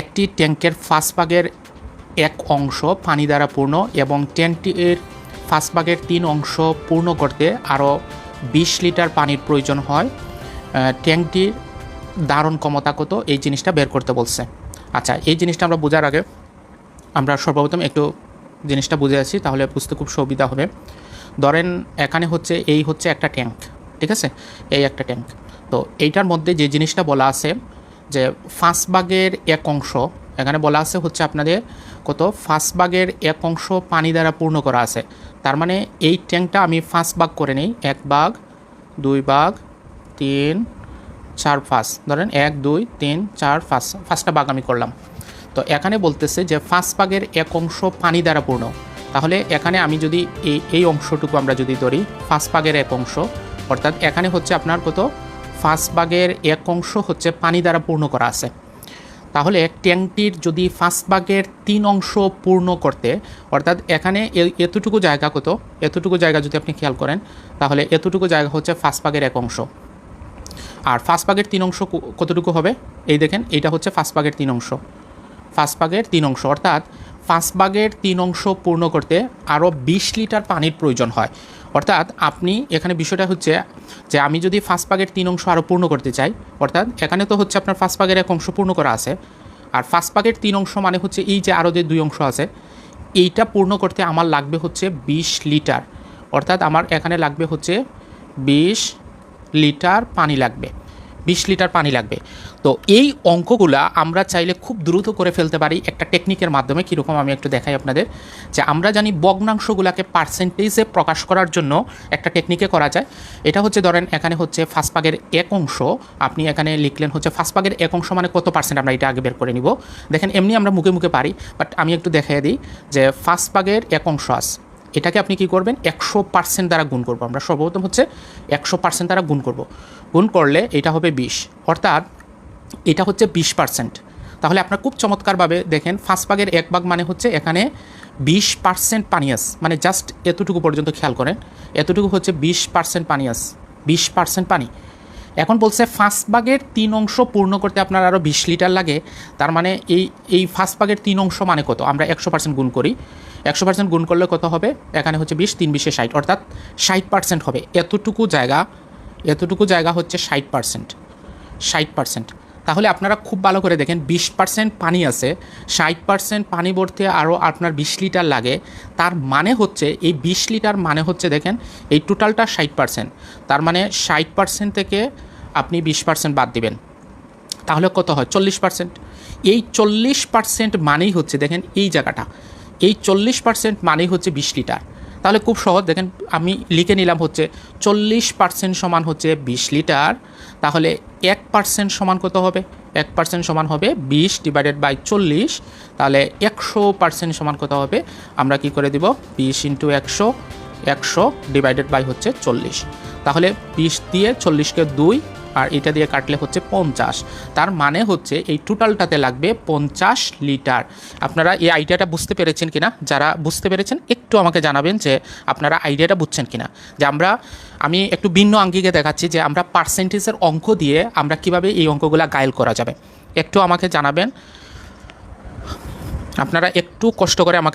একটি ট্যাঙ্কের ফার্স্ট ভাগের এক অংশ পানি দ্বারা পূর্ণ এবং ট্যাঙ্কটির ফার্স্ট ভাগের তিন অংশ পূর্ণ করতে আরও বিশ লিটার পানির প্রয়োজন হয়। ট্যাঙ্কটির ধারণ ক্ষমতা কত? এই জিনিসটা বের করতে বলছে। আচ্ছা এই জিনিসটা আমরা বোঝার আগে আমরা সর্বপ্রথম একটু জিনিসটা বুঝে আছি তাহলে বুঝতে খুব সুবিধা হবে। ধরেন, এখানে হচ্ছে, এই হচ্ছে একটা ট্যাঙ্ক, ঠিক আছে? এই একটা ট্যাঙ্ক। তো এইটার মধ্যে যে জিনিসটা বলা আছে যে ফার্স্ট বাগের এক অংশ, এখানে বলা আছে হচ্ছে আপনাদের কত? ফার্স্ট বাগের এক অংশ পানি দ্বারা পূর্ণ করা আছে। তার মানে এই ট্যাঙ্কটা আমি ফার্স্ট বাগ করে নিই। এক বাঘ দুই বাঘ তিন, চার ফাঁস। ধরেন এক, দুই, তিন, চার ফাঁস। ফার্স্টটা বাঘ আমি করলাম। তো এখানে বলতেছে যে ফার্স্ট বাগের এক অংশ পানি দ্বারা পূর্ণ। তাহলে এখানে আমি যদি এই এই অংশটুকু আমরা যদি ধরি ফার্স্ট বাগের এক অংশ, অর্থাৎ এখানে হচ্ছে আপনার কত? ফার্স্ট বাগের এক অংশ হচ্ছে পানি দ্বারা পূর্ণ করা আছে। তাহলে ট্যাঙ্কটির যদি ফার্স্ট বাগের তিন অংশ পূর্ণ করতে, অর্থাৎ এখানে এতটুকু জায়গা কত? এতটুকু জায়গা যদি আপনি খেয়াল করেন, তাহলে এতটুকু জায়গা হচ্ছে ফার্স্ট বাগের এক অংশ। আর ফার্স্ট বাগের তিন অংশ কতটুকু হবে? এই দেখেন এটা হচ্ছে ফার্স্ট বাগের তিন অংশ। ফার্স্ট বাগের তিন অংশ, অর্থাৎ ফার্স্ট বাগের তিন অংশ পূর্ণ করতে আরও বিশ লিটার পানির প্রয়োজন হয়। অর্থাৎ আপনি এখানে বিষয়টা হচ্ছে যে আমি যদি ফার্স্ট পাগের তিন অংশ আরও পূর্ণ করতে চাই, অর্থাৎ এখানে তো হচ্ছে আপনার ফার্স্ট পাগের এক অংশ পূর্ণ করা আছে। আর ফার্স্ট পাগের তিন অংশ মানে হচ্ছে এই যে আরও যে দুই অংশ আছে, এইটা পূর্ণ করতে আমার লাগবে হচ্ছে বিশ লিটার। অর্থাৎ আমার এখানে লাগবে হচ্ছে বিশ লিটার পানি লাগবে। বিশ লিটার পানি লাগবে। তো এই অঙ্কগুলা আমরা চাইলে খুব দ্রুত করে ফেলতে পারি একটা টেকনিকের মাধ্যমে, কীরকম আমি একটু দেখাই আপনাদের। যে আমরা জানি ভগ্নাংশগুলোকে পার্সেন্টেজে প্রকাশ করার জন্য একটা টেকনিকে করা যায়। এটা হচ্ছে ধরেন এখানে হচ্ছে ফার্স্ট পাগের এক অংশ, আপনি এখানে লিখলেন হচ্ছে ফার্স্ট পাগের এক অংশ মানে কত পার্সেন্ট আমরা এটা আগে বের করে নিব। দেখেন এমনি আমরা মুখে মুখে পারি বাট আমি একটু দেখাই দিই যে ফার্স্ট পাগের এক অংশ আছে। এটাকে আপনি কি করবেন? একশো পার্সেন্ট দ্বারা গুণ করব আমরা। সর্বপ্রথম হচ্ছে একশো পার্সেন্ট দ্বারা গুণ করব। গুণ করলে এটা হবে বিশ। অর্থাৎ এটা হচ্ছে বিশ পার্সেন্ট তাহলে আপনার খুব চমৎকারভাবে দেখেন, ফার্স্ট ভাগের এক ভাগ মানে হচ্ছে এখানে বিশ পার্সেন্ট পানিয়াস। মানে জাস্ট এতটুকু পর্যন্ত খেয়াল করেন। এতটুকু হচ্ছে বিশ পার্সেন্ট পানিয়াস। বিশ পার্সেন্ট পানি। এখন বলছে ফার্স্ট বাগের তিন অংশ পূর্ণ করতে আপনার আরও বিশ লিটার লাগে। তার মানে এই এই ফার্স্ট বাগের তিন অংশ মানে কত? আমরা একশো পার্সেন্ট গুণ করি। একশো পার্সেন্ট গুণ করলে কত হবে? এখানে হচ্ছে বিশ, তিন বিশে ষাট। অর্থাৎ ষাট পার্সেন্ট হবে। এতটুকু জায়গা এতটুকু জায়গা হচ্ছে ষাট পার্সেন্ট ষাট পার্সেন্ট তাহলে আপনারা খুব ভালো করে দেখেন, বিশ পার্সেন্ট পানি আছে, ষাট পার্সেন্ট পানি ভরতে আরও আপনার বিশ লিটার লাগে। তার মানে হচ্ছে, এই বিশ লিটার মানে হচ্ছে দেখেন, এই টোটালটা ষাট পার্সেন্ট তার মানে ষাট পার্সেন্ট থেকে আপনি বিশ পার্সেন্ট বাদ দিবেন। তাহলে কত হয়? চল্লিশ পার্সেন্ট এই চল্লিশ পার্সেন্ট মানেই হচ্ছে, দেখেন এই জায়গাটা। এই চল্লিশ পার্সেন্ট মানেই হচ্ছে বিশ লিটার। তাহলে খুব সহজ। দেখেন, আমি লিখে নিলাম হচ্ছে চল্লিশ পার্সেন্ট সমান হচ্ছে বিশ লিটার। তাহলে এক পার্সেন্ট সমান কত হবে? এক পার্সেন্ট সমান হবে বিশ ডিভাইডেড বাই চল্লিশ। তাহলে একশো পার্সেন্ট সমান কত হবে? আমরা কি করে দিব? বিশ ইন্টু একশো একশো ডিভাইডেড বাই হচ্ছে চল্লিশ। তাহলে বিশ দিয়ে চল্লিশকে দুই আর এটা দিয়ে কাটলে হচ্ছে পঞ্চাশ। তার মানে হচ্ছে এই টোটালটাতে লাগবে পঞ্চাশ লিটার। আপনারা এই আইডিয়াটা বুঝতে পেরেছেন কিনা? যারা বুঝতে পেরেছেন, একটু আমাকে জানাবেন যে আপনারা আইডিয়াটা বুঝছেন কিনা? যে আমরা, আমি একটু ভিন্ন আঙ্গিকে দেখাচ্ছি যে আমরা পার্সেন্টেজের অঙ্ক দিয়ে আমরা কীভাবে এই অঙ্কগুলো গায়েল করা যাবে। একটু আমাকে জানাবেন। আপনারা একটু কষ্ট করে আমাকে